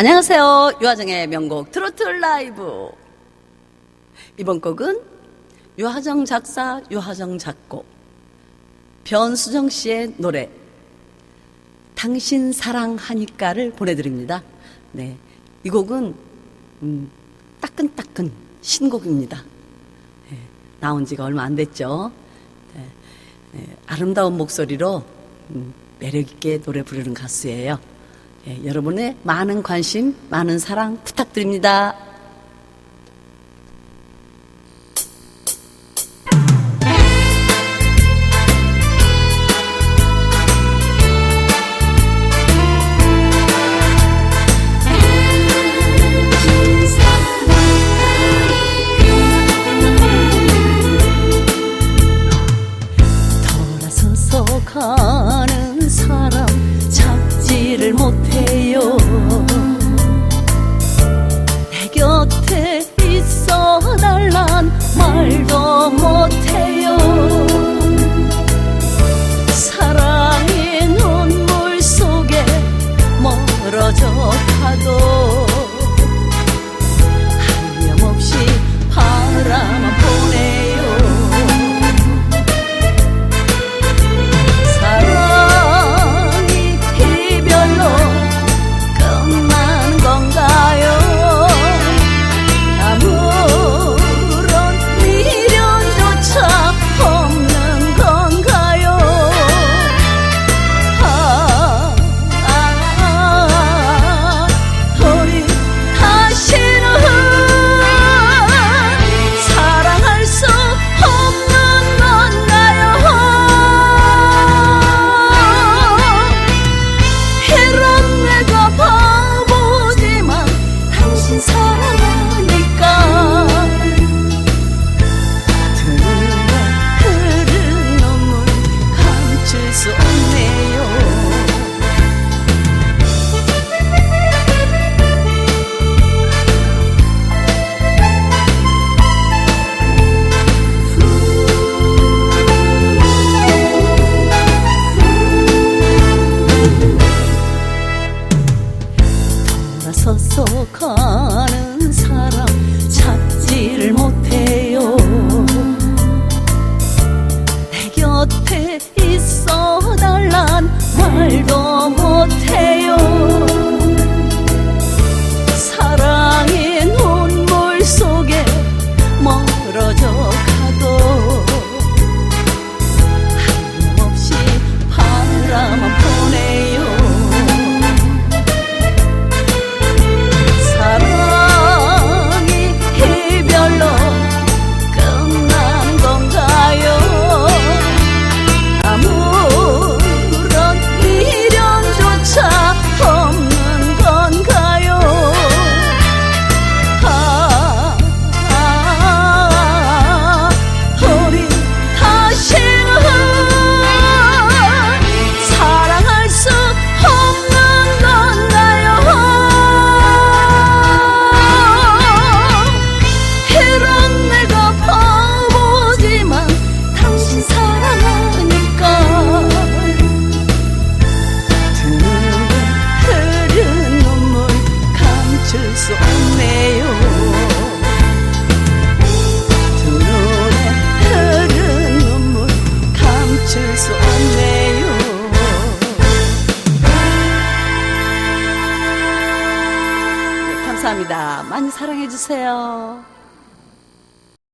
안녕하세요. 유하정의 명곡 트로트 라이브. 이번 곡은 유하정 작사, 유하정 작곡, 변수정 씨의 노래, 당신 사랑하니까를 보내드립니다. 네. 이 곡은, 음, 따끈따끈 신곡입니다. 네, 나온 지가 얼마 안 됐죠. 네, 네, 아름다운 목소리로 음, 매력있게 노래 부르는 가수예요. 예, 여러분의 많은 관심, 많은 사랑 부탁드립니다. 가는 사람 찾지를 못해요 감출 수 없네요 돌아 감사합니다. 많이 사랑해 주세요.